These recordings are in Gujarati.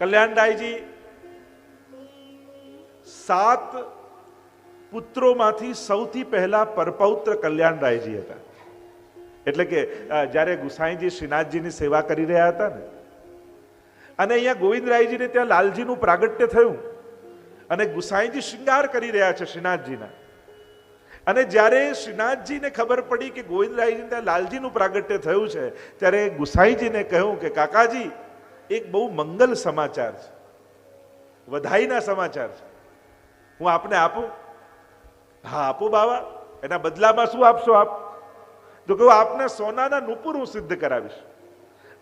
કલ્યાણરાયજી, સાત પુત્રોમાંથી સૌથી પહેલા પરપૌત્ર કલ્યાણરાયજી હતા. એટલે કે જ્યારે ગુસાઈજી શ્રીનાથજીની સેવા કરી રહ્યા હતા ને, અને અહીંયા ગોવિંદરાયજીને ત્યાં લાલજીનું પ્રાગટ્ય થયું, અને ગુસાઈજી શૃંગાર કરી રહ્યા છે શ્રીનાથજીના. અને જ્યારે શ્રીનાથજીને ખબર પડી કે ગોવિંદરાયજીને ત્યાં લાલજીનું પ્રાગટ્ય થયું છે, ત્યારે ગુસાઈજીને કહ્યું કે કાકાજી એક બહુ મંગલ સમાચાર છે. વધાઈના સમાચાર છે. હું આપને આપું? હા, આપો બાવા. એના બદલામાં શું આપશો આપ? તો કહું, આપને સોનાના નુપુર હું સિદ્ધ કરાવીશ.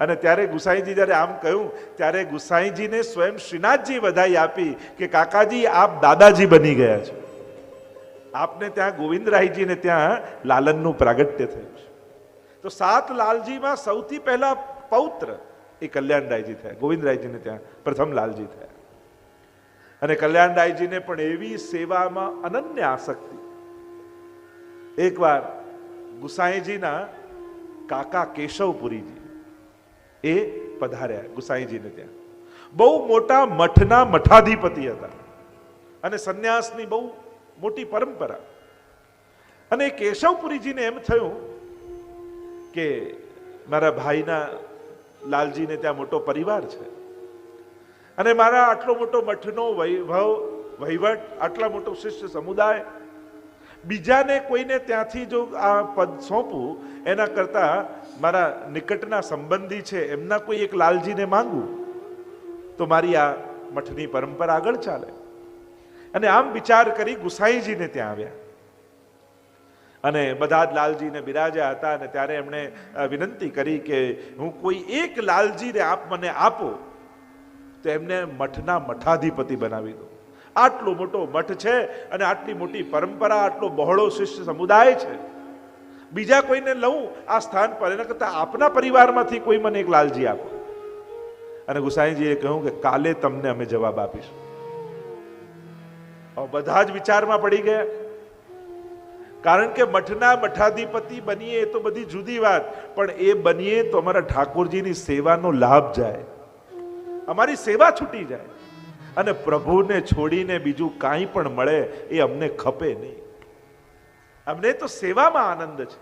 અને ત્યારે ગુસાઈજી જ્યારે આમ કહ્યું, ત્યારે ગુસાઈજીને સ્વયં શ્રીનાથજી વધાઈ આપી કે, કાકાજી, આપ દાદાજી બની ગયા છે. આપને ત્યાં ગોવિંદરાયજીને ત્યાં લાલનનું પ્રાગટ્ય થયું છે. તો સાત લાલજીમાં સૌથી પહેલા પૌત્ર એ કલ્યાણરાયજી થયા, ગોવિંદરાયજીને ત્યાં પ્રથમ લાલજી થયા. અને કલ્યાણરાયજીને પણ એવી સેવામાં અનન્ય આસક્તિ. એકવાર ગુસાઈજીના કાકા કેશવપુરીજી એ પધાર્યા ગુસાઈજીને ત્યાં. બહુ મોટા મઠના મઠાધિપતિ હતા અને સંન્યાસની બહુ મોટી પરંપરા. અને કેશવપુરીજીને એમ થયું કે મારા ભાઈના લાલજીને ત્યાં મોટો પરિવાર છે. અને મારા આટલો મોટો મઠનો વૈભવ, વહીવટ, આટલા મોટો શિષ્ય સમુદાય, બીજાને કોઈને ત્યાંથી જો આ પદ સોંપું, એના કરતા મારા નિકટના સંબંધી છે, એમના કોઈ એક લાલજીને માંગું તો મારી આ મઠની પરંપરા આગળ ચાલે. અને આમ વિચાર કરી ગુસાઈજીને ત્યાં આવ્યા. અને બધા જ લાલજીને બિરાજ્યા હતા અને ત્યારે એમણે વિનંતી કરી કે હું કોઈ એક લાલજીને આપ મને આપો, તો એમને મઠના મઠાધિપતિ બનાવી દો. આટલો મોટો મઠ છે અને આટલી મોટી પરંપરા, આટલો બહોળો શિષ્ય સમુદાય છે. બીજા કોઈને લઉં આ સ્થાન પર, એના કરતાં આપના પરિવારમાંથી કોઈ મને એક લાલજી આપો. અને ગુસાઈજીએ કહ્યું કે કાલે તમને અમે જવાબ આપીશું. બધા જ વિચારમાં પડી ગયા. કારણ કે મઠના મઠાધિપતિ બનીએ એ તો બધી જુદી વાત, પણ એ બનીએ તો અમારા ઠાકોરજીની સેવાનો લાભ જાય. અમારી સેવા છૂટી જાય. અને પ્રભુને છોડીને બીજું કાંઈ પણ મળે એ અમને ખપે નહીં. અમને તો સેવામાં આનંદ છે.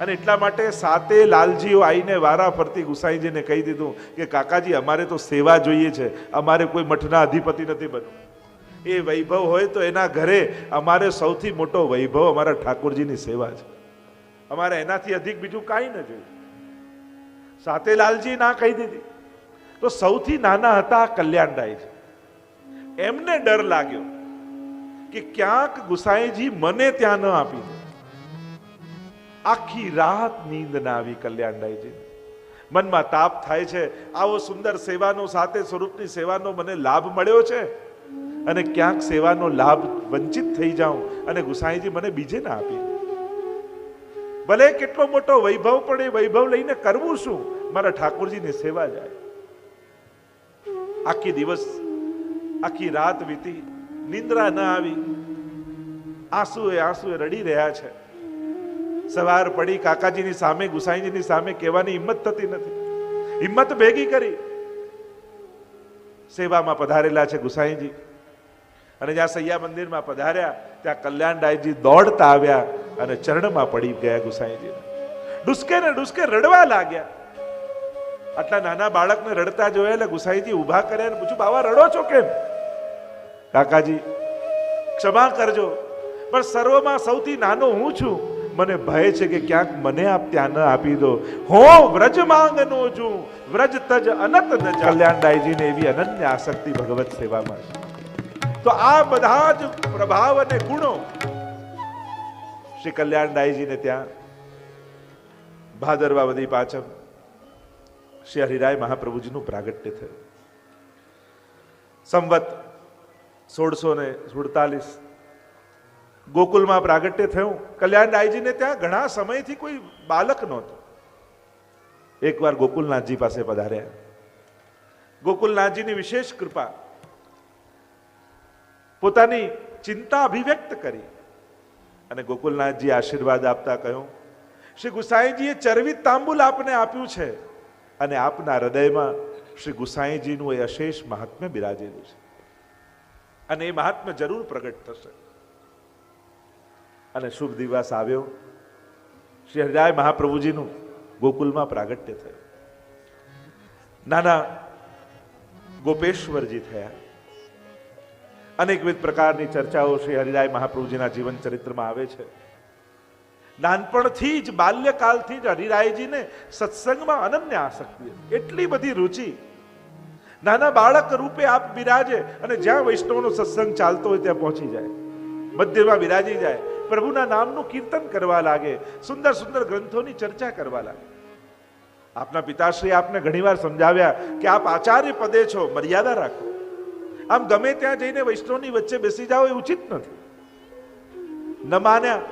અને એટલા માટે સાતે લાલજીઓ આવીને વારા ફરતી ગુસાઈજીને કહી દીધું કે કાકાજી, અમારે તો સેવા જોઈએ છે. અમારે કોઈ મઠના અધિપતિ નથી બનવું. એ વૈભવ હોય તો એના ઘરે અમારે સૌથી મોટો વૈભવ અમારા ઠાકોરજીની સેવા છે. અમારે એનાથી અધિક બીજું કાંઈ ન જોયું સાતે લાલજી ના કહી દીધી. તો સૌથી નાના હતા આ છે. એમને ડર લાગ્યો કે ક્યાંક ગુસાઈજી મને ત્યાં ન આપી દે. આખી રાત નીંદ ના આવી કલ્યાણરાયજી. મનમાં તાપ થાય છે. આવો સુંદર સેવાનો સાથે સ્વરૂપની સેવાનો મને લાભ મળ્યો છે. અને ક્યાંક સેવાનો લાભ વંચિત થઈ જાઉં અને ગુસાઈજી મને બીજે ના આપી. ભલે કેટલો મોટો વૈભવ પણ એ વૈભવ લઈને કરવું શું? મારા ઠાકોરજીની સેવા જાય. આખી દિવસ, આખી રાત વીતી, નિંદ્રા ન આવી. આંસુએ આંસુએ રડી રહ્યા છે. સવાર પડી, કાકાજીની સામે, ગુસાઈજીની સામે કહેવાની હિંમત થતી નથી. હિંમત ભેગી કરી. સેવામાં પધારેલા છે ગુસાઈજી. અને જ્યાં સૈયા મંદિરમાં પધાર્યા, ત્યાં કલ્યાણરાયજી દોડતા આવ્યા અને ચરણમાં પડી ગયા ગુસાઈજીને. ડુસકે ને ડુસકે રડવા લાગ્યા. આટલા નાના બાળકને રડતા જોયા એટલે ગુસાઈજી ઊભા કર્યા અને પૂછ્યું, બાવા, રડો છો કેમ? કાકાજી, ક્ષમા કરજો, પણ સર્વમાં સૌથી નાનો હું છું. મને ભય છે કે ક્યાંક મને આપ ત્યાં ન આપી દો. હો વ્રજ માંગનો છું. વ્રજ તજ અનત. કલ્યાણદાયજીને એવી અનન્ય આસક્તિ ભગવત સેવામાં છે તો આ બધા જ પ્રભાવ અને ગુણો શ્રી કલ્યાણદાયજીને ત્યાં ભાદરવા વધી પાછળ શ્રી હરિરાય મહાપ્રભુજીનું પ્રાગટ્ય થયું. સંવત સોળસો ને સુડતાલીસ ગોકુલમાં પ્રાગટ્ય થયું. કલ્યાણરાયજીને ત્યાં ઘણા સમયથી કોઈ બાલક નહોતું. એકવાર ગોકુલનાથજી પાસે પધાર્યા. ગોકુલનાથજીની વિશેષ કૃપા પોતાની ચિંતા અભિવ્યક્ત કરી. અને ગોકુલનાથજી આશીર્વાદ આપતા કહ્યું, શ્રી ગુસાઈજીએ ચરવિત તાંબુલ આપને આપ્યું છે અને આપના હૃદયમાં શ્રી ગુસાઈજીનું એ અશેષ મહાત્મ્ય બિરાજેલું છે. અને એ મહાત્મ્ય જરૂર પ્રગટ થશે. અને શુભ દિવસ આવ્યો. શ્રી હરિરાય મહાપ્રભુજીનું ગોકુલમાં પ્રાગટ્ય થયું. નાના ગોપેશ્વરજી થયા. અનેકવિધ પ્રકારની ચર્ચાઓ શ્રી હરિરાય મહાપ્રભુજીના જીવન ચરિત્રમાં આવે છે. નાનપણથી જ, બાલ્યકાલથી જ હરિરાયજીને સત્સંગમાં અનન્ય આસક્તિ એટલી બધી રુચિ. નાના બાળક રૂપે આપ બિરાજે અને જ્યાં વૈષ્ણવનો સત્સંગ ચાલતો હોય ત્યાં પહોંચી જાય. મધ્યમાં બિરાજી જાય. પ્રભુના નામનું કીર્તન કરવા લાગે. સુંદર સુંદર ગ્રંથોની ચર્ચા કરવા લાગે. આપના પિતાશ્રી આપને ઘણીવાર સમજાવ્યા કે આપ આચાર્ય પદે છો. મર્યાદા રાખો. આમ ગમે ત્યાં જઈને વૈષ્ણવની વચ્ચે બેસી જાઓ એ ઉચિત નથી. ન માન્યા.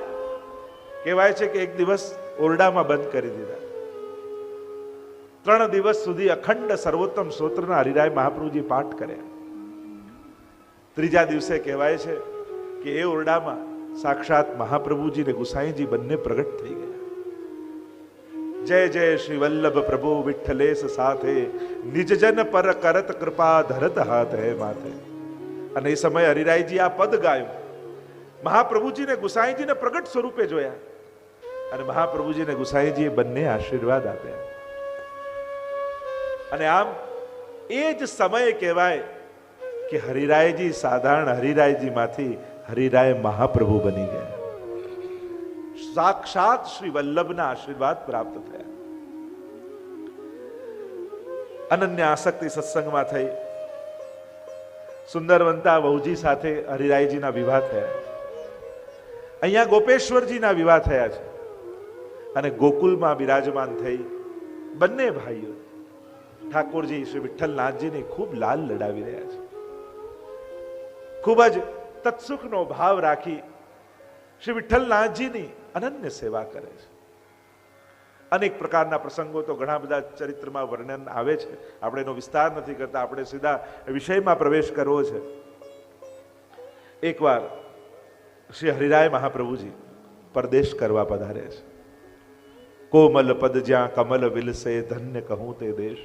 કહેવાય છે કે એક દિવસ ઓરડામાં બંધ કરી દીધા. ત્રણ દિવસ સુધી અખંડ સર્વોત્તમ સ્ત્રોત્રના હરિરાય મહાપ્રભુજી પાઠ કર્યા. ત્રીજા દિવસે કહેવાય છે કે એ ઓરડામાં સાક્ષાત મહાપ્રભુજી ને ગુસાઈજી બંને પ્રગટ થઈ ગયા. જય જય શ્રી વલ્લભ પ્રભુ વિઠ્ઠલેશ સાથે નિજજન પર કરત કૃપા ધરત હાથ હે માથે અને એ સમયે હરિરાયજી આ પદ ગાયું. મહાપ્રભુજીને ગુસાઈજીને પ્રગટ સ્વરૂપે જોયા અને મહાપ્રભુજીને ગુસાઈજીએ બંને આશીર્વાદ આપ્યા. અને આમ એ જ સમયે કહેવાય કે હરિરાયજી સાધારણ હરિરાયજીમાંથી હરિરાય મહાપ્રભુ બની ગયા. સાક્ષાત શ્રી વલ્લભના આશીર્વાદ પ્રાપ્ત થયા. અનન્ય આસક્તિ સત્સંગમાં થઈ. સુંદરવંતા વહુજી સાથે હરિરાયજીના વિવાહ થયા. અહીંયા ગોપેશ્વરજીના વિવાહ થયા છે. અને ગોકુલમાં બિરાજમાન થઈ બંને ભાઈઓ ઠાકોરજી શ્રી વિઠ્ઠલનાથજીને ખૂબ લાલ લડાવી રહ્યા છે. ખૂબ જ તત્સુખનો ભાવ રાખી શ્રી વિઠ્ઠલનાથજીની અનન્ય સેવા કરે છે. અનેક પ્રકારના પ્રસંગો તો ઘણા બધા ચરિત્રમાં વર્ણન આવે છે. આપણે એનો વિસ્તાર નથી કરતા, આપણે સીધા વિષયમાં પ્રવેશ કરવો છે. એકવાર શ્રી હરિરાય મહાપ્રભુજી પરદેશ કરવા પધારે છે. કોમલ પદ જ્યાં કમલ વિલસે, ધન્ય કહું તે દેશ.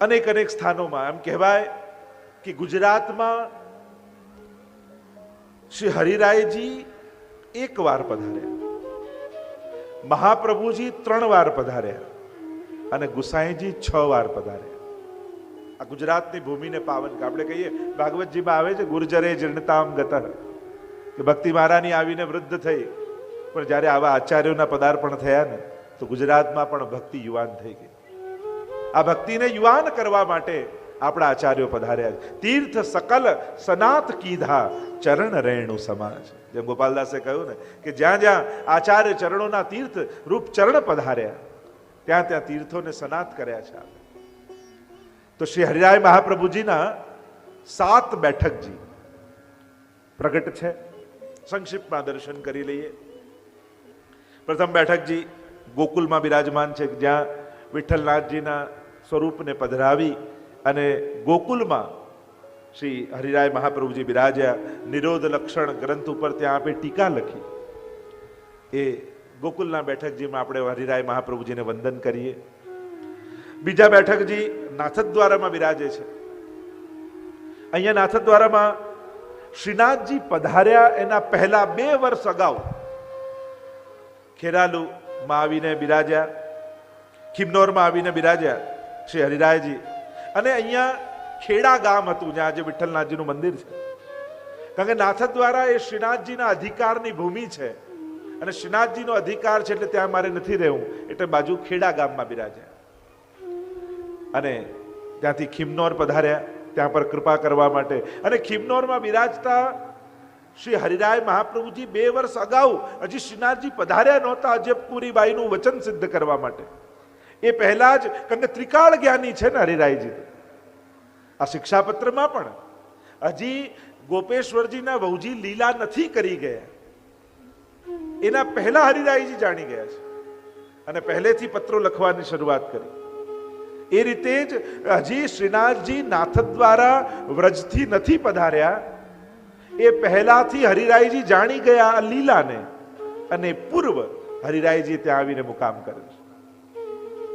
અનેક અનેક સ્થાનોમાં એમ કહેવાય કે ગુજરાતમાં શ્રી હરિરાયજી એક વાર પધાર્યા. મહાપ્રભુજી ત્રણ વાર પધાર્યા અને ગુસાઈજી છ વાર પધાર્યા. આ ગુજરાતની ભૂમિને પાવન આપણે કહીએ, ભાગવતજીમાં આવે છે, ગુર્જરે જીર્ણતામ ગતર. કે ભક્તિ મહારાની આવીને વૃદ્ધ થઈ, પણ જ્યારે આવા આચાર્યોના પદાર્પણ થયા ને, તો ગુજરાતમાં પણ ભક્તિ યુવાન થઈ ગઈ. આ ભક્તિને યુવાન કરવા માટે આપણા આચાર્યો પધાર્યા તીર્થ સકલ સનાત કીધા ચરણ રેણુ સમાજ. જેમ ગોપાલદાસે કહ્યું ને, કે જ્યાં જ્યાં આચાર્ય ચરણોના તીર્થ રૂપ ચરણ પધાર્યા, ત્યાં ત્યાં તીર્થોને સનાત કર્યા છે તો શ્રી હરિરાય મહાપ્રભુજીના સાત બેઠકજી પ્રગટ છે. સંક્ષિપ્તમાં દર્શન કરી લઈએ. પ્રથમ બેઠકજી ગોકુલમાં બિરાજમાન છે, જ્યાં વિઠ્ઠલનાથજીના સ્વરૂપને પધરાવી અને ગોકુલમાં શ્રી હરિરાય મહાપ્રભુજી બિરાજ્યા, નિરોધ લક્ષણ ગ્રંથ ઉપર ત્યાં આપે ટીકા લખી. એ ગોકુલના બેઠકજીમાં આપણે હરિરાય મહાપ્રભુજીને વંદન કરીએ. બીજા બેઠકજી નાથદ્વારામાં બિરાજે છે. અહીંયા નાથદ્વારામાં શ્રીનાથજી પધાર્યા એના પહેલા બે વર્ષ અગાઉ ખેરાલુમાં આવીને બિરાજ્યા, ખિમનોરમાં આવીને બિરાજ્યા શ્રી હરિરાયજી. અને અહીંયા ખેડા ગામ હતું, જ્યાં આજે વિઠ્ઠલનાથજીનું મંદિર છે. કારણ કે નાથ દ્વારા એ શ્રીનાથજીના અધિકારની ભૂમિ છે. અને શ્રીનાથજીનો અધિકાર છે એટલે ત્યાં મારે નથી રહેવું, એટલે બાજુ ખેડા ગામમાં બિરાજ્યા. અને ત્યાંથી ખીમનોર પધાર્યા, ત્યાં પર કૃપા કરવા માટે. અને ખીમનોરમાં બિરાજતા શ્રી હરિરાય મહાપ્રભુજી બે વર્ષ અગાઉ હજી શ્રીનાથજી પધાર્યા નહોતા અજબપુરી બાઈનું વચન સિદ્ધ કરવા માટે. એ પહેલા જ, કારણ કે ત્રિકાળ જ્ઞાની છે ને હરિરાયજી. આ શિક્ષાપત્રમાં પણ હજી ગોપેશ્વરજીના વહુજી લીલા નથી કરી ગયા. એના પહેલા હરિરાયજી જાણી ગયા છે. અને પહેલેથી પત્રો લખવાની શરૂઆત કરી. એ રીતે જ હજી શ્રીનાથજી નાથ દ્વારા વ્રજથી નથી પધાર્યા. એ પહેલાથી હરિરાયજી જાણી ગયા લીલાને. અને પૂર્વ હરિરાયજી ત્યાં આવીને મુકામ કર્યો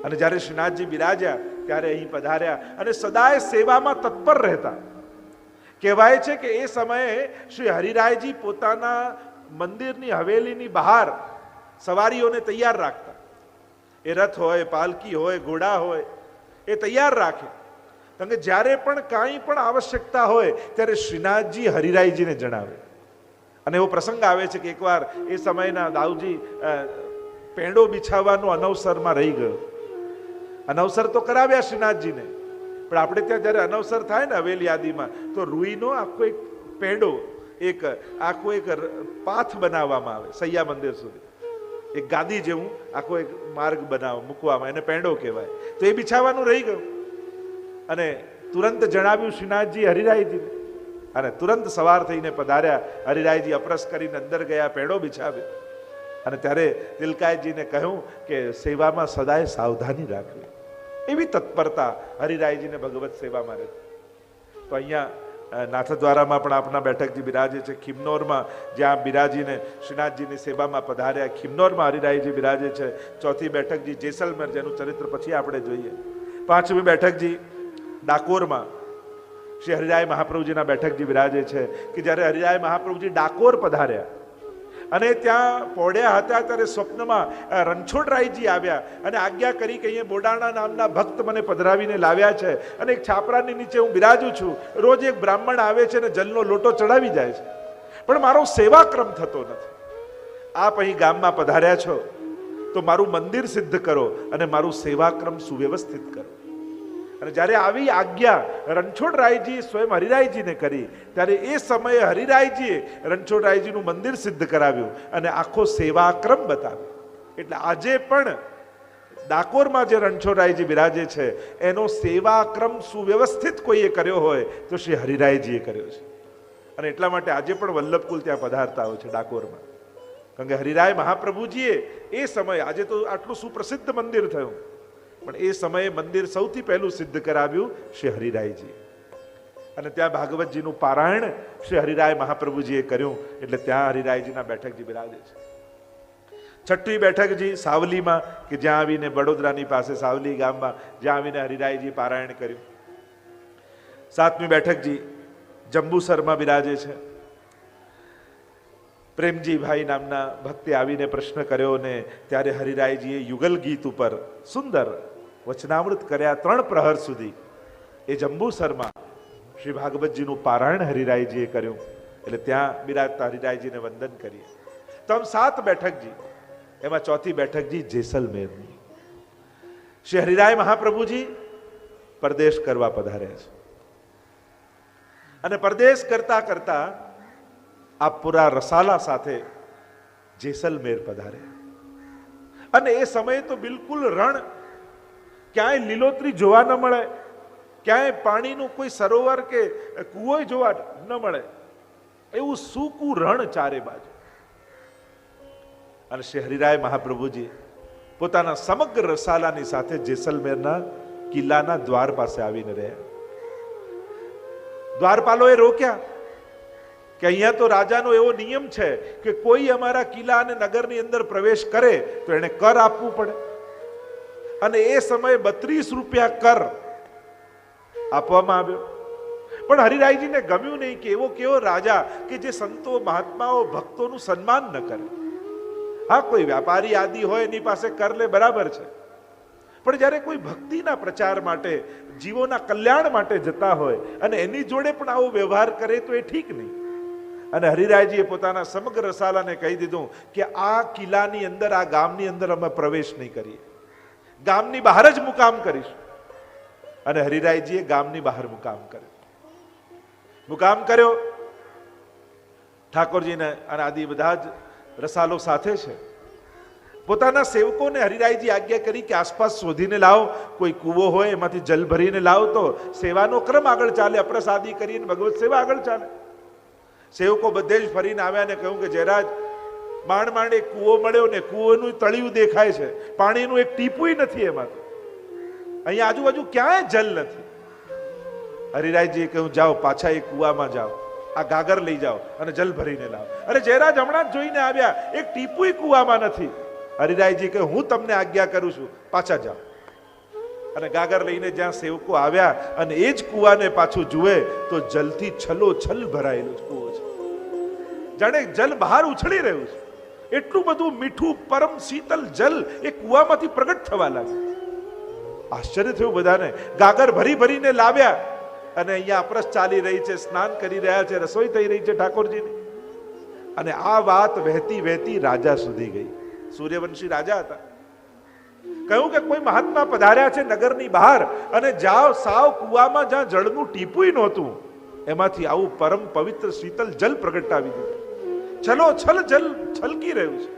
અને જ્યારે શ્રીનાથજી બિરાજ્યા ત્યારે અહીં પધાર્યા અને સદાય સેવામાં તત્પર રહેતા. કહેવાય છે કે એ સમયે શ્રી હરિરાયજી પોતાના મંદિરની હવેલીની બહાર સવારીઓને તૈયાર રાખતા. એ રથ હોય પાલકી હોય, ઘોડા હોય, એ તૈયાર રાખે. કારણ કે જ્યારે પણ કાંઈ પણ આવશ્યકતા હોય, ત્યારે શ્રીનાથજી હરિરાયજીને જણાવે. અને એવો પ્રસંગ આવે છે કે એકવાર એ સમયના દાઉજી પેંડો બિછાવવાનું અનવસરમાં રહી ગયો. અનવસર તો કરાવ્યા શ્રીનાથજીને. પણ આપણે ત્યાં જ્યારે અનવસર થાય ને હવેલી યાદીમાં તો રૂઈનો આખો એક પેંડો, એક આખો એક પાથ બનાવવામાં આવે, સૈયા મંદિર સુધી. એક ગાદી જેવું આખો એક માર્ગ બનાવ, મૂકવામાં, એને પેંડો કહેવાય. તો એ બિછાવાનું રહી ગયું. અને તુરંત જણાવ્યું શ્રીનાથજી હરિરાયજીને. અને તુરંત સવાર થઈને પધાર્યા, હરિરાયજી અપરસ કરીને અંદર ગયા, પેડો બિછાવ્યો. અને ત્યારે તિલકાયજીને કહ્યું કે સેવામાં સદાય સાવધાની રાખવી. એવી તત્પરતા હરિરાયજીને ભગવત સેવામાં રહે. તો અહીંયા નાથદ્વારામાં પણ આપણા બેઠકજી બિરાજે છે. ખિમનોરમાં જ્યાં બિરાજીને, શ્રીનાથજીની સેવામાં પધાર્યા, ખિમનોરમાં હરિરાયજી બિરાજે છે. ચોથી બેઠકજી જેસલમેર, જેનું ચરિત્ર પછી આપણે જોઈએ. પાંચમી બેઠકજી ડાકોરમાં, શ્રી હરિરાય મહાપ્રભુજીના બેઠકજી બિરાજે છે. કે જ્યારે હરિરાય મહાપ્રભુજી ડાકોર પધાર્યા અને ત્યાં પોડ્યા હતા ત્યારે સ્વપ્નમાં રણછોડરાયજી આવ્યા અને આજ્ઞા કરી કે અહીંયા બોડાણા નામના ભક્ત મને પધરાવીને લાવ્યા છે. અને એક છાપરાની નીચે હું બિરાજું છું. રોજ એક બ્રાહ્મણ આવે છે અને જલનો લોટો ચડાવી જાય છે. પણ મારો સેવાક્રમ થતો નથી. આપ અહીં ગામમાં પધાર્યા છો. તો મારું મંદિર સિદ્ધ કરો અને મારું સેવાક્રમ સુવ્યવસ્થિત કરો. અને જ્યારે આવી આજ્ઞા રણછોડરાયજી સ્વયં હરિરાયજીને કરી, ત્યારે એ સમયે હરિરાયજીએ રણછોડરાયજીનું મંદિર સિદ્ધ કરાવ્યું અને આખો સેવાક્રમ બતાવ્યો. એટલે આજે પણ ડાકોરમાં જે રણછોડરાયજી બિરાજે છે, એનો સેવાક્રમ સુવ્યવસ્થિત કોઈએ કર્યો હોય તો શ્રી હરિરાયજીએ કર્યો છે. અને એટલા માટે આજે પણ વલ્લભકુલ ત્યાં પધારતા હોય છે ડાકોરમાં. કારણ કે હરિરાય મહાપ્રભુજીએ એ સમયે, આજે તો આટલું સુપ્રસિદ્ધ મંદિર થયું. પણ એ સમયે મંદિર સૌથી પહેલું સિદ્ધ કરાવ્યું શ્રી હરિરાયજી. અને ત્યાં ભાગવતજીનું પારાયણ શ્રી હરિરાય મહાપ્રભુજીએ કર્યું, એટલે ત્યાં હરિરાયજીના બેઠકજી બિરાજે છે. છઠ્ઠી બેઠકજી સાવલીમાં, કે જ્યાં આવીને વડોદરાની પાસે સાવલી ગામમાં, જ્યાં આવીને હરિરાયજી પારાયણ કર્યું. સાતમી બેઠકજી જંબુસરમાં બિરાજે છે. પ્રેમજીભાઈ નામના ભક્તે આવીને પ્રશ્ન કર્યો ને ત્યારે હરિરાયજીએ યુગલ ગીત ઉપર સુંદર વચનામૃત કર્યા ત્રણ પ્રહર સુધી. એ જંબુસરમાં શ્રી ભાગવતજીનું પારાયણ હરિરાયજીએ કર્યું. એટલે ત્યાં બિરાજતા હરિરાયજીને વંદન કરીએ. તો આમ સાત બેઠકજી, એમાં ચોથી બેઠકજી જેસલમેરની. શ્રી હરિરાય મહાપ્રભુજી પરદેશ કરવા પધાર્યા છે. અને પરદેશ કરતા કરતા આ પૂરા રસાલા સાથે જેસલમેર પધાર્યા અને એ સમયે તો બિલકુલ રણ ક્યાંય લીલોતરી જોવા ન મળે, ક્યાંય પાણીનું કોઈ સરોવર કે કૂવો જોવા ન મળે. એવું સૂકું રણ ચારે બાજુ. અને શ્રી હરિરાય મહાપ્રભુજી પોતાના સમગ્ર રસાલાની સાથે જેસલમેરના કિલ્લાના દ્વાર પાસે આવીને રહ્યા. દ્વારપાલોએ રોક્યા કે અહીંયા તો રાજાનો એવો નિયમ છે કે કોઈ અમારા કિલ્લા અને નગરની અંદર પ્રવેશ કરે તો એને કર આપવું પડે. અને એ સમયે બત્રીસ રૂપિયા કર આપવામાં આવ્યો. પણ હરિરાયજીને ગમ્યું નહીં કે એવો કેવો રાજા કે જે સંતો, મહાત્માઓ, ભક્તોનું સન્માન ન કરે. હા, કોઈ વ્યાપારી આદિ હોય એની પાસે કર લે, બરાબર છે. પણ જ્યારે કોઈ ભક્તિના પ્રચાર માટે, જીવોના કલ્યાણ માટે જતા હોય અને એની જોડે પણ આવો વ્યવહાર કરે તો એ ઠીક નહીં. અને હરિરાયજીએ પોતાના સમગ્ર રસાલાને કહી દીધું કે આ કિલ્લાની અંદર, આ ગામની અંદર અમે પ્રવેશ નહીં કરીએ. ગામની બહાર જ મુકામ કરીશું. અને હરિરાયજીએ ગામની બહાર મુકામ કર્યો. મુકામ કર્યો. ઠાકોરજીને અને આદિ બધા જ રસાલો સાથે છે. પોતાના સેવકોને હરિરાયજી આજ્ઞા કરી કે આસપાસ શોધીને લાવો. કોઈ કૂવો હોય એમાંથી જલ ભરીને લાવો તો સેવાનો ક્રમ આગળ ચાલે, અપ્રસાદી કરીને ભગવત સેવા આગળ ચાલે. સેવકો બધે જ ફરીને આવ્યા ને કહ્યું કે જયરાજ માંડ માંડ એક કૂવો મળ્યો ને કૂવોનું તળિયું દેખાય છે. પાણીનું એક ટીપુય નથી એમાં. અહીંયા આજુબાજુ ક્યાંય જલ નથી. હરિરાયજીએ કહ્યું, જાઓ, પાછા એ કૂવામાં જાઓ. આ ગાગર લઈ જાઓ અને જલ ભરીને લાવો. અરે જયરાજ હમણાં જ જોઈને આવ્યા, એક ટીપુય કૂવામાં નથી. હરિરાયજી કે હું તમને આજ્ઞા કરું છું, પાછા જાઓ. અને ગાગર લઈને જ્યાં સેવકો આવ્યા અને એ જ કૂવાને પાછું જુએ, તો જલથી છલો છલ ભરાયેલો કૂવો છે. જાણે જલ બહાર ઉછળી રહ્યું છે. એટલું બધું મીઠું પરમ શીતલ જલ એ કૂવામાંથી પ્રગટ થવા લાગ્યું. આશ્ચર્ય થયું બધાને. ગાગર ભરી ભરીને લાવ્યા અને અહીંયા અપરસ ચાલી રહી છે, સ્નાન કરી રહ્યા છે, રસોઈ થઈ રહી છે ઠાકોરજીની. અને આ વાત વહેતી વહેતી રાજા સુધી ગઈ. સૂર્યવંશી રાજા હતા. કહ્યું કે કોઈ મહાત્મા પધાર્યા છે નગરની બહાર અને જાઓ, સાવ કૂવામાં જ્યાં જળનું ટીપુંય નહોતું, એમાંથી આવું પરમ પવિત્ર શીતલ જલ પ્રગટાવી દીધું. છલો છલ જલ છલકી રહ્યું છે.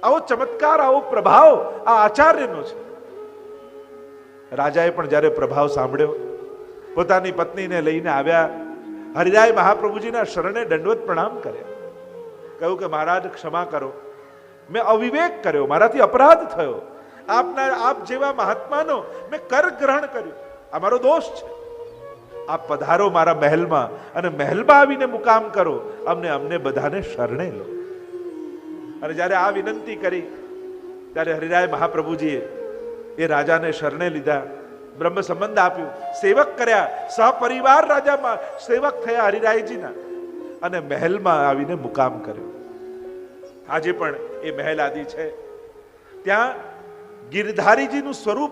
આવો ચમત્કાર, આવો પ્રભાવ આ આચાર્યનો છે. રાજાએ પણ જ્યારે પ્રભાવ સાંભળ્યો, પોતાની પત્નીને લઈને આવ્યા, હરિરાય મહાપ્રભુજીના શરણે દંડવત પ્રણામ કર્યા. કહ્યું કે મહારાજ, ક્ષમા કરો. મેં અવિવેક કર્યો, મારાથી અપરાધ થયો. આપના, આપ જેવા મહાત્માનો મેં કર ગ્રહણ કર્યું. આ મારો દોષ છે. આપ પધારો મારા મહેલમાં અને મહેલમાં આવીને મુકામ કરો. અમને અમને બધાને શરણે લો. અને જ્યારે આ વિનંતી કરી, ત્યારે હરિરાય મહાપ્રભુજીએ એ રાજાને શરણે લીધા. બ્રહ્મ સંબંધ આપ્યું. સેવક કર્યા. સહપરિવાર રાજામાં સેવક થયા હરિરાયજીના. અને મહેલમાં આવીને મુકામ કર્યો. આજે પણ એ મહેલ આદિ છે. ત્યાં ગિરધારીજીનું સ્વરૂપ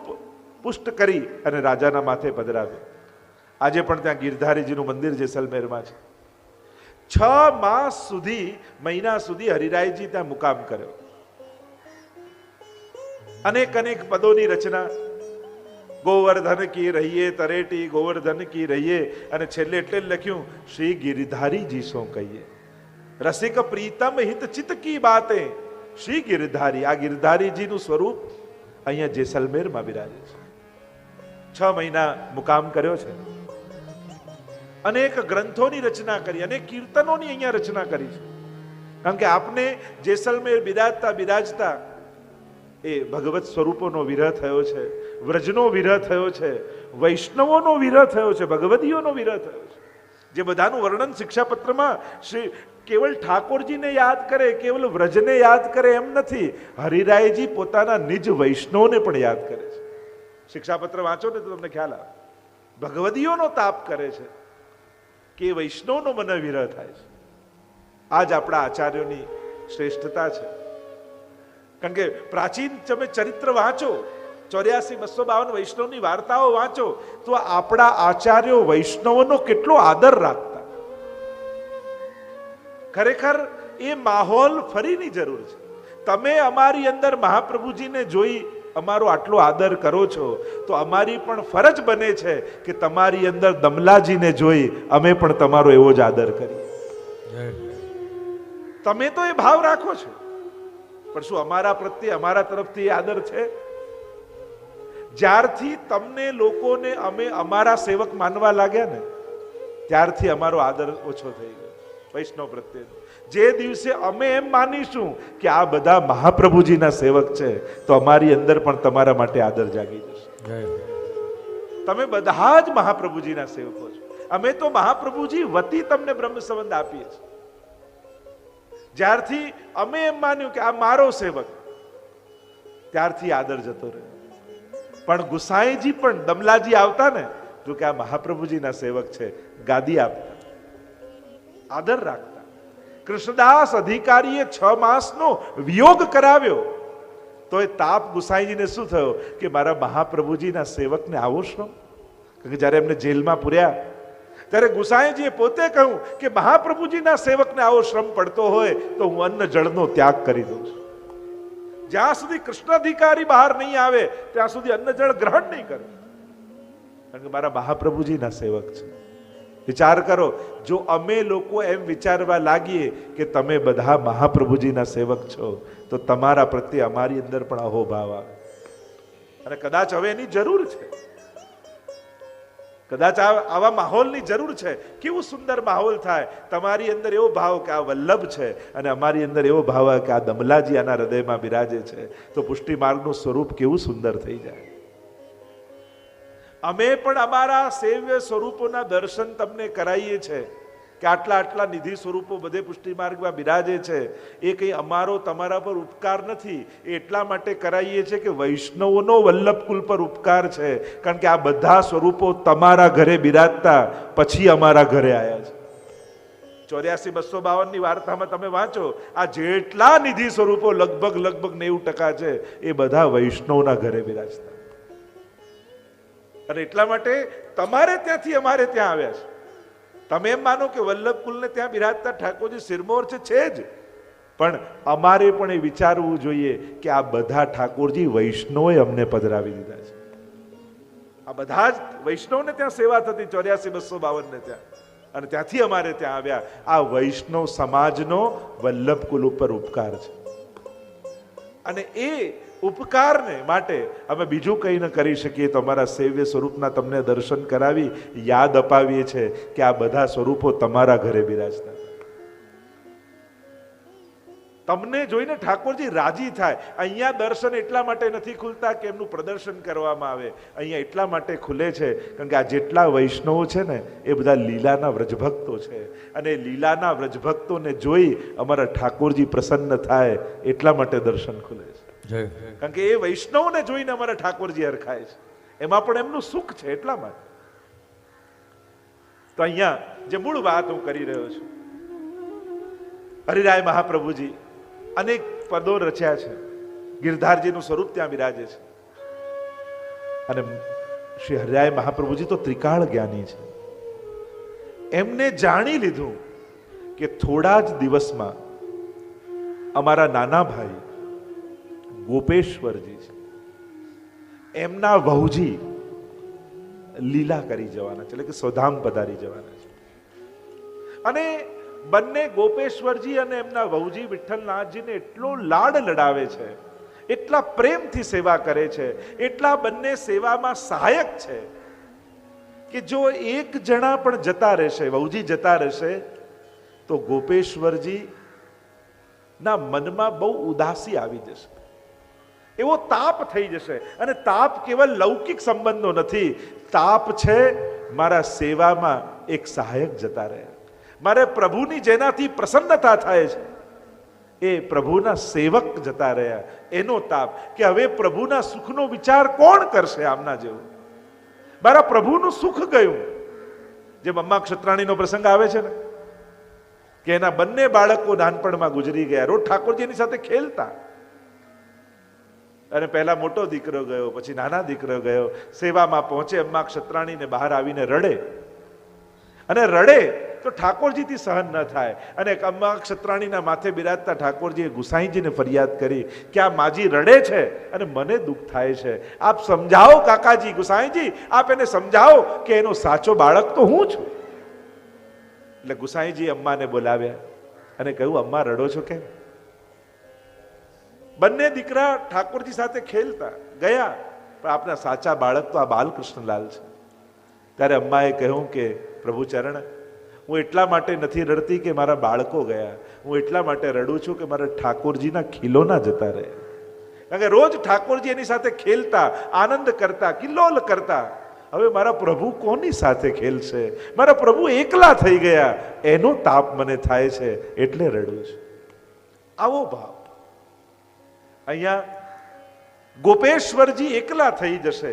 પુષ્ટ કરી અને રાજાના માથે પધરાવ્યું. આજે પણ ત્યાં ગિરધારીજીનું મંદિર જેસલમેરમાં છે. છ માસ સુધી, મહિના સુધી હરિરાયજી ત્યાં મુકામ કર્યો. અનેક અનેક પદોની રચના. ગોવર્ધન કી રહીએ તરેટી, ગોવર્ધન કી રહીએ અને છેલ્લે એટલે લખ્યું, શ્રી ગિરધારીજી શું કહીએ? રસિક પ્રીતમ હિત ચિત કી બાતે. શ્રી ગિરધારી, આ ગિરધારીજીનું સ્વરૂપ અહીંયા જેસલમેરમાં બિરાજે છે. છ મહિના મુકામ કર્યો છે. અનેક ગ્રંથોની રચના કરી, અનેક કીર્તનોની અહીંયા રચના કરી છે. કારણ કે આપને જેસલમેર બિરાજતા બિરાજતા એ ભગવત સ્વરૂપોનો વિરહ થયો છે, વ્રજનો વિરહ થયો છે, વૈષ્ણવોનો વિરહ થયો છે, ભગવદીઓનો વિરહ થયો છે. જે બધાનું વર્ણન શિક્ષાપત્રમાં શ્રી કેવલ ઠાકોરજીને યાદ કરે, કેવલ વ્રજને યાદ કરે એમ નથી, હરિરાયજી પોતાના નિજ વૈષ્ણવને પણ યાદ કરે છે. શિક્ષાપત્ર વાંચો ને તો તમને ખ્યાલ આવે. ભગવદીઓનો તાપ કરે છે. કે વૈષ્ણવનો મને વિરહ થાય છે. આજ આપણા આચાર્યોની શ્રેષ્ઠતા છે. કારણ કે પ્રાચીન તમે ચરિત્ર વાંચો, ચોર્યાસી બસો બાવન વૈષ્ણવની વાર્તાઓ વાંચો, તો આપણા આચાર્યો વૈષ્ણવનો કેટલો આદર રાખતા. ખરેખર એ માહોલ ફરીની જરૂર છે. તમે અમારી અંદર મહાપ્રભુજીને જોઈ અમારો આટલો આદર કરો છો તો અમારી પણ ફરજ બને છે કે તમારી અંદર દમલાજીને જોઈ અમે પણ તમારો એવો જ આદર કરીએ. તમે તો એ ભાવ રાખો છો પણ શું અમારા પ્રત્યે અમારા તરફથી એ આદર છે? જ્યારથી તમને લોકોને અમે અમારા સેવક માનવા લાગ્યા ને ત્યારથી અમારો આદર ઓછો થઈ ગયો. વૈષ્ણવ પ્રત્યે. જે દિવસે અમે એમ માનીશું કે આ બધા મહાપ્રભુજીના સેવક છે તો અમારી અંદર પણ તમારા માટે આદર જાગી જશે. તમે બધા જ મહાપ્રભુજીના સેવકો છો. અમે તો મહાપ્રભુજી વતી તમને બ્રહ્મ સંબંધ આપીએ છીએ. જ્યારથી અમે એમ માન્યું કે આ મારો સેવક ત્યારથી આદર જતો રહ્યો. પણ ગુસાઈજી પણ દમલાજી આવતા ને જો કે આ મહાપ્રભુજીના સેવક છે ગાદી આપતા. આદર રાખતા કૃષ્ણદાસ અધિકારીએ છ માસનો વિયોગ કરાવ્યો. તો એ તાપ ગુસાઈજીને શું થયો? કે મારા મહાપ્રભુજીના સેવકને આવો શ્રમ કે જ્યારે એમને જેલમાં પૂર્યા, ત્યારે ગુસાઈજીએ પોતે કહ્યું કે મહાપ્રભુજીના સેવકને આવો શ્રમ પડતો હોય તો હું અન્ન જળનો ત્યાગ કરી દઉં છું. જ્યાં સુધી કૃષ્ણ અધિકારી બહાર નહીં આવે, ત્યાં સુધી અન્ન જળ ગ્રહણ નહીં કરે. કારણ કે મારા મહાપ્રભુજીના સેવક છે. વિચાર કરો જો અમે લોકો એમ વિચારવા લાગીએ કે તમે બધા મહાપ્રભુજીના સેવક છો, તો તમારા પ્રત્યે અમારી અંદર પણ અહોભાવ આવે. અને કદાચ હવે એની જરૂર છે. કદાચ આવા માહોલની જરૂર છે. કેવું સુંદર માહોલ થાય. તમારી અંદર એવો ભાવ કે આ વલ્લભ છે અને અમારી અંદર એવો ભાવ કે આ દમલાજી આના હૃદયમાં બિરાજે છે. તો પુષ્ટિ માર્ગનું સ્વરૂપ કેવું સુંદર થઈ જાય. અમે પણ અમારા સેવ્ય સ્વરૂપોના દર્શન તમને કરાવીએ છે કે આટલા આટલા નિધિ સ્વરૂપો બધે પુષ્ટિ માર્ગમાં બિરાજે છે. એ કંઈ અમારો તમારા પર ઉપકાર નથી. એટલા માટે કરાવીએ છીએ કે વૈષ્ણવોનો વલ્લભકુલ પર ઉપકાર છે. કારણ કે આ બધા સ્વરૂપો તમારા ઘરે બિરાજતા, પછી અમારા ઘરે આવ્યા છે. ચોર્યાસી બસો બાવનની વાર્તામાં તમે વાંચો, આ જેટલા નિધિ સ્વરૂપો લગભગ લગભગ નેવું ટકા છે, એ બધા વૈષ્ણવના ઘરે બિરાજતા. અને એટલા માટે તમારે ત્યાંથી અમારે ત્યાં આવ્યા છે. તમે એમ માનો કે વલ્લભ કુલને ત્યાં બિરાજતા ઠાકોરજી સિરમોર છે જ. પણ અમારે પણ એ વિચારવું જોઈએ કે આ બધા ઠાકોરજી વૈષ્ણવે અમને પધરાવી દીધા છે. આ બધા જ વૈષ્ણવને ત્યાં સેવા થતી, ચોર્યાસી, બસો બાવનને ત્યાં. અને ત્યાંથી અમારે ત્યાં આવ્યા. આ વૈષ્ણવ સમાજનો વલ્લભ કુલ ઉપર ઉપકાર છે. અને એ ઉપકારને માટે અમે બીજું કંઈ ન કરી શકીએ. તો અમારા સેવ્ય સ્વરૂપના તમને દર્શન કરાવી યાદ અપાવીએ છે કે આ બધા સ્વરૂપો તમારા ઘરે બિરાજતા. તમને જોઈને ઠાકોરજી રાજી થાય. અહીંયા દર્શન એટલા માટે નથી ખુલતા કે એમનું પ્રદર્શન કરવામાં આવે. અહીંયા એટલા માટે ખુલે છે કારણ કે આ જેટલા વૈષ્ણવો છે ને, એ બધા લીલાના વ્રજભક્તો છે. અને લીલાના વ્રજભક્તોને જોઈ અમારા ઠાકોરજી પ્રસન્ન થાય એટલા માટે દર્શન ખુલે છે. કારણ કે એ વૈષ્ણવને જોઈને અમારા ઠાકોરજી હરખાય છે. એમાં પણ એમનું સુખ છે એટલા માટે. તો અહીંયા જે મૂળ વાત હું કરી રહ્યો છું, હરિરાય મહાપ્રભુજી અનેક પદો રચ્યા છે. ગિરધારજીનું સ્વરૂપ ત્યાં બિરાજે છે. અને શ્રી હરિરાય મહાપ્રભુજી તો ત્રિકાળ જ્ઞાની છે. એમને જાણી લીધું કે થોડા જ દિવસમાં અમારા નાના ભાઈ ગોપેશ્વરજી છે. એમના વહુજી લીલા કરી જવાના છે, એટલે કે સ્વધામ પધારી જવાના છે. અને બંને ગોપેશ્વરજી અને એમના વહુજી વિઠ્ઠલનાથજીને એટલો લાડ લડાવે છે, એટલા પ્રેમથી સેવા કરે છે, એટલા બંને સેવામાં સહાયક છે, કે જો એક જણા પણ જતા રહેશે, વહુજી જતા રહેશે, તો ગોપેશ્વરજી ના મનમાં બહુ ઉદાસી આવી જશે. એવો તાપ થઈ જશે. અને તાપ કેવલ લૌકિક સંબંધો નથી. તાપ છે મારા સેવામાં એક સહાયક જતા રહ્યા. મારે પ્રભુની જેનાથી પ્રસન્નતા થાય છે, એ પ્રભુના સેવક જતા રહ્યા. એનો તાપ કે હવે પ્રભુના સુખનો વિચાર કોણ કરશે આમના જેવું? મારા પ્રભુનું સુખ ગયું. જે મમ્મા ક્ષત્રાણીનો પ્રસંગ આવે છે ને, કે એના બંને બાળકો નાનપણમાં ગુજરી ગયા. રોજ ઠાકોરજીની સાથે ખેલતા. અને પહેલા મોટો દીકરો ગયો, પછી નાના દીકરો ગયો, સેવામાં પહોંચે, અમ્મા ક્ષત્રાણીને બહાર આવીને રડે. અને રડે તો ઠાકોરજીથી સહન ન થાય. અને અમ્મા ક્ષત્રાણીના માથે બિરાજતા ઠાકોરજીએ ગુસાઈજીને ફરિયાદ કરી કે આ માજી રડે છે અને મને દુઃખ થાય છે. આપ સમજાવો કાકાજી, ગુસાઈજી, આપ એને સમજાવો કે એનો સાચો બાળક તો હું છું. એટલે ગુસાઈજી અમ્માને બોલાવ્યા અને કહ્યું, અમ્મા રડો છો કેમ? બંને દીકરા ઠાકોરજી સાથે ખેલતા, ગયા. પણ આપના સાચા બાળક તો આ બાલકૃષ્ણલાલ છે. ત્યારે અમ્માએ કહ્યું કે પ્રભુ ચરણ હું એટલા માટે નથી રડતી કે મારા બાળકો ગયા. હું એટલા માટે રડું છું કે મારા ઠાકોરજીના ખીલોના જતા રહે. કારણ કે રોજ ઠાકોરજી એની સાથે ખેલતા, આનંદ કરતા, કિલ્લોલ કરતા. હવે મારા પ્રભુ કોની સાથે ખેલશે? મારા પ્રભુ એકલા થઈ ગયા. એનો તાપ મને થાય છે એટલે રડું છું. આવો ભાવ. અહીંયા ગોપેશ્વરજી એકલા થઈ જશે.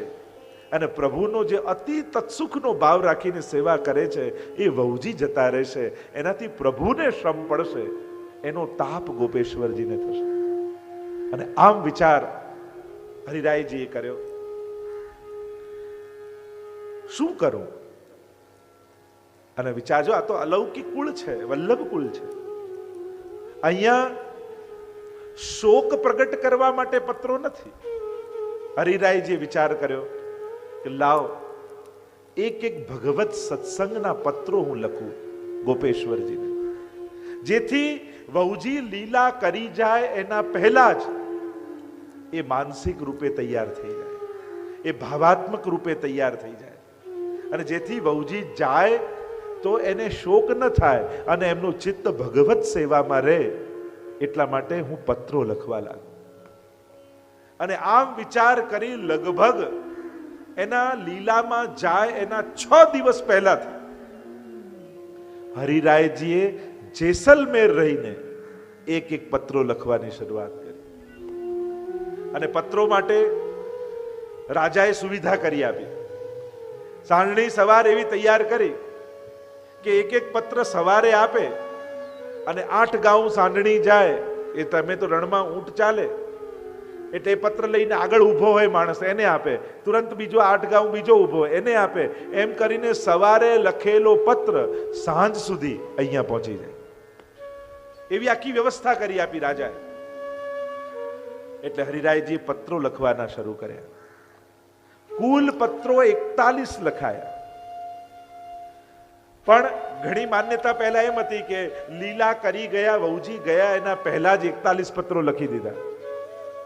અને પ્રભુનો જે અતિ તત્સુખનો ભાવ રાખીને સેવા કરે છે, એ વહુજી જતા રહેશે. એનાથી પ્રભુને શ્રમ પડશે. એનો તાપ ગોપેશ્વરજીને થશે. અને આમ વિચાર હરિરાયજીએ કર્યો. શું કરું? અને વિચારજો, આ તો અલૌકિક કુળ છે વલ્લભ કુળ છે. અહીંયા શોક પ્રગટ કરવા માટે પત્રો નથી. હરિરાયજીએ વિચાર કર્યો કે લાવ, એક એક ભગવત સત્સંગના પત્રો હું લખું ગોપેશ્વરજીને. જેથી વહુજી લીલા કરી જાય એના પહેલા જ એ માનસિક રૂપે તૈયાર થઈ જાય. એ ભાવાત્મક રૂપે તૈયાર થઈ જાય. અને જેથી વહુજી જાય તો એને શોક ન થાય અને એમનું ચિત્ત ભગવત સેવામાં રહે. એટલા માટે હું પત્રો લખવા લાગ્યો. અને આમ વિચાર કરી લગભગ એના લીલામાં જાય એના છ દિવસ પહેલાથી હરિરાયજીએ જેસલમેર રહીને એક એક પત્રો લખવાની શરૂઆત કરી. અને પત્રો માટે રાજાએ સુવિધા કરી આપી. સાંજણી સવાર એવી તૈયાર કરી કે એક એક પત્ર સવારે આપે અને આઠ ગાઉં સાંડણી જાય, એ તમે તો રણમાં ઊંટ ચાલે. એટલે એ પત્ર લઈને આગળ ઊભો હોય માણસ, એને આપે. તુરંત બીજો આઠ ગાઉં બીજો ઊભો એને આપે. એમ કરીને સવારે લખેલો પત્ર સાંજ સુધી અહીંયા પહોંચી જાય. એવી આખી વ્યવસ્થા કરી આપી રાજાએ. એટલે હરિરાયજી પત્રો લખવાના શરૂ કર્યા. કુલ પત્રો એકતાલીસ લખાયા. પણ ઘણી માન્યતા પહેલા એમ હતી કે લીલા કરી ગયા, વહુજી ગયા, એના પહેલા જ એકતાલીસ પત્રો લખી દીધા.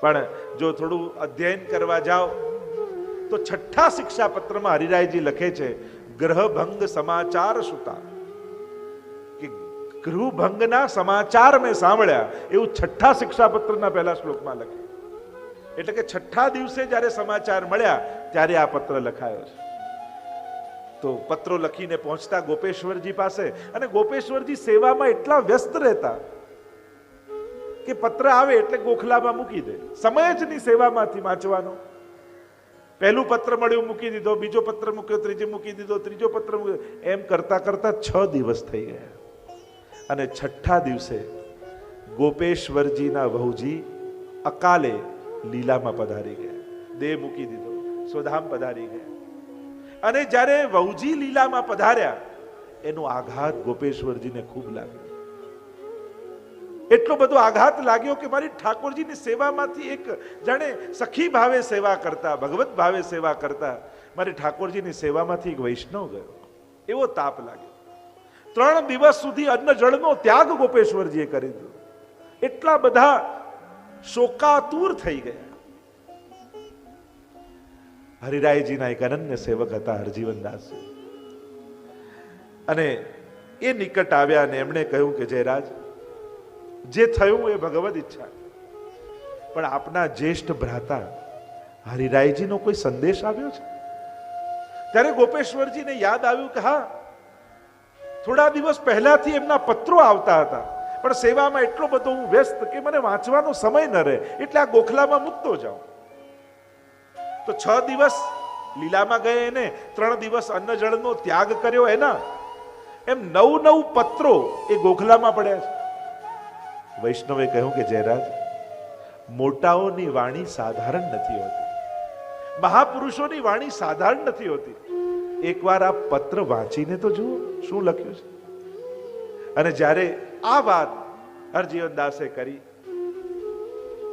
પણ જો થોડું અધ્યયન કરવા જાઓ, તો છઠ્ઠા શિક્ષા પત્રમાં હરિરાયજી લખે છે, ગ્રહભંગ સમાચાર સુતા. કે ગૃહભંગના સમાચાર મેં સાંભળ્યા, એવું છઠ્ઠા શિક્ષા પત્રના પહેલા શ્લોકમાં લખે. એટલે કે છઠ્ઠા દિવસે જ્યારે સમાચાર મળ્યા, ત્યારે આ પત્ર લખાયો છે. તો પત્રો લખીને પહોંચતા ગોપેશ્વરજી પાસે. અને ગોપેશ્વરજી સેવામાં એટલા વ્યસ્ત રહેતા કે પત્ર આવે એટલે ગોખલામાં મૂકી દે. સમય જ નહીં સેવામાંથી વાંચવાનો. પહેલું પત્ર મળ્યું, મૂકી દીધો, બીજો પત્ર મૂક્યો, ત્રીજો મૂકી દીધો, ત્રીજો પત્ર મૂક્યો. એમ કરતા કરતા છ દિવસ થઈ ગયા. અને છઠ્ઠા દિવસે ગોપેશ્વરજીના વહુજી અકાલે લીલામાં પધારી ગયા. દેહ મૂકી દીધો, સ્વધામ પધારી ગયા. અને જ્યારે વહુજી લીલામાં પધાર્યા, એનો આઘાત ગોપેશ્વરજીને ખૂબ લાગ્યો. એટલો બધો આઘાત લાગ્યો કે મારી ઠાકોરજીની સેવામાંથી એક જાણે સખી ભાવે સેવા કરતા, ભગવત ભાવે સેવા કરતા, મારી ઠાકોરજીની સેવામાંથી એક વૈષ્ણવ ગયો. એવો તાપ લાગ્યો. ત્રણ દિવસ સુધી અન્ન જળનો ત્યાગ ગોપેશ્વરજીએ કરી દીધો. એટલા બધા શોકાતુર થઈ ગયા. હરિરાયજીના એક અનન્ય સેવક હતા હરજીવનદાસ અને એ નિકટ આવ્યા અને એમણે કહ્યું કે, જયરાજ, જે થયું એ ભગવદ ઈચ્છા. પણ આપના જ્યેષ્ઠ ભ્રાતા હરિરાયજીનો કોઈ સંદેશ આવ્યો છે? ત્યારે ગોપેશ્વરજીને યાદ આવ્યું કે, હા, થોડા દિવસ પહેલાથી એમના પત્રો આવતા હતા. પણ સેવામાં એટલો બધો હું વ્યસ્ત કે મને વાંચવાનો સમય ન રહે. એટલે આ ગોખલામાં મૂકતો જાઉં. તો છ દિવસ લીલામાં ગયે એને, ત્રણ દિવસ અન્ન જળનો ત્યાગ કર્યો એના. એમ નવ નવ પત્રો એ ગોખલામાં પડ્યા છે. વૈષ્ણવે કહ્યું કે જયરાજ, મોટાઓની વાણી સાધારણ નથી હોતી. મહાપુરુષોની વાણી સાધારણ નથી હોતી. એકવાર આ પત્ર વાંચીને તો જુઓ શું લખ્યું છે. અને જ્યારે આ વાત હરજીવનદાસે કરી,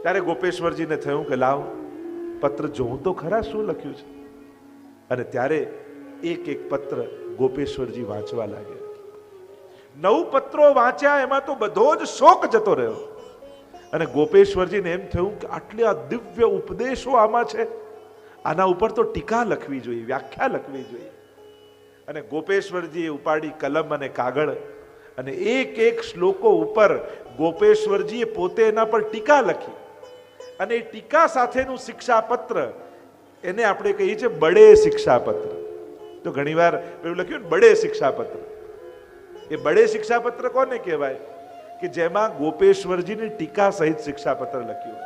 ત્યારે ગોપેશ્વરજીને થયું કે લાવ પત્ર જોઉં તો ખરા શું લખ્યું છે? અને ત્યારે એક એક પત્ર ગોપેશ્વરજી વાંચવા લાગ્યા. નવ પત્રો વાંચ્યા, એમાં તો બધો જ શોક જતો રહ્યો. અને ગોપેશ્વરજીને એમ થયું કે આટલી દિવ્ય ઉપદેશો આમાં છે. આના ઉપર તો ટીકા લખવી જોઈએ, વ્યાખ્યા લખવી જોઈએ. અને ગોપેશ્વરજીએ ઉપાડી કલમ અને કાગળ અને એક એક શ્લોકો ઉપર ગોપેશ્વરજીએ પોતે એના પર ટીકા લખી. અને એ ટીકા સાથેનું શિક્ષાપત્ર, એને આપણે કહીએ છીએ બડે શિક્ષાપત્ર. તો ઘણીવાર પેલું લખ્યું ને બડે શિક્ષાપત્ર. એ બડે શિક્ષાપત્ર કોને કહેવાય? કે જેમાં ગોપેશ્વરજીની ટીકા સહિત શિક્ષાપત્ર લખ્યું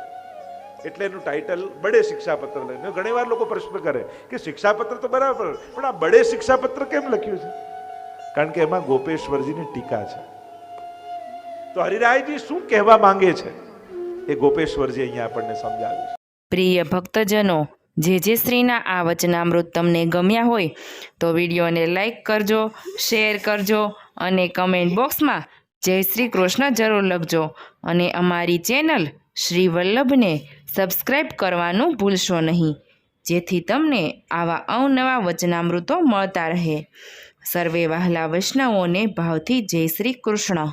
એટલે એનું ટાઇટલ બડે શિક્ષાપત્ર લખ્યું ઘણીવાર લોકો પ્રશ્ન કરે કે શિક્ષાપત્ર તો બરાબર પણ આ બડે શિક્ષાપત્ર કેમ લખ્યું છે? કારણ કે એમાં ગોપેશ્વરજીની ટીકા છે. તો હરિરાયજી શું કહેવા માંગે છે? એ ગોપેશ્વરજી અહીંયા આપણને સમજાવે છે. પ્રિય ભક્તજનો, જે જે શ્રીના આ વચનામૃત તમને ગમ્યા હોય, તો વિડીયોને લાઈક કરજો, શેર કરજો અને કમેન્ટ બોક્સમાં જય શ્રી કૃષ્ણ જરૂર લખજો અને અમારી ચેનલ શ્રી વલ્લભને સબસ્ક્રાઈબ કરવાનું ભૂલશો નહીં, જેથી તમને આવા અવનવા વચનામૃતો મળતા રહે. સર્વે વહાલા વૈષ્ણવોને ભાવથી જય શ્રી કૃષ્ણ.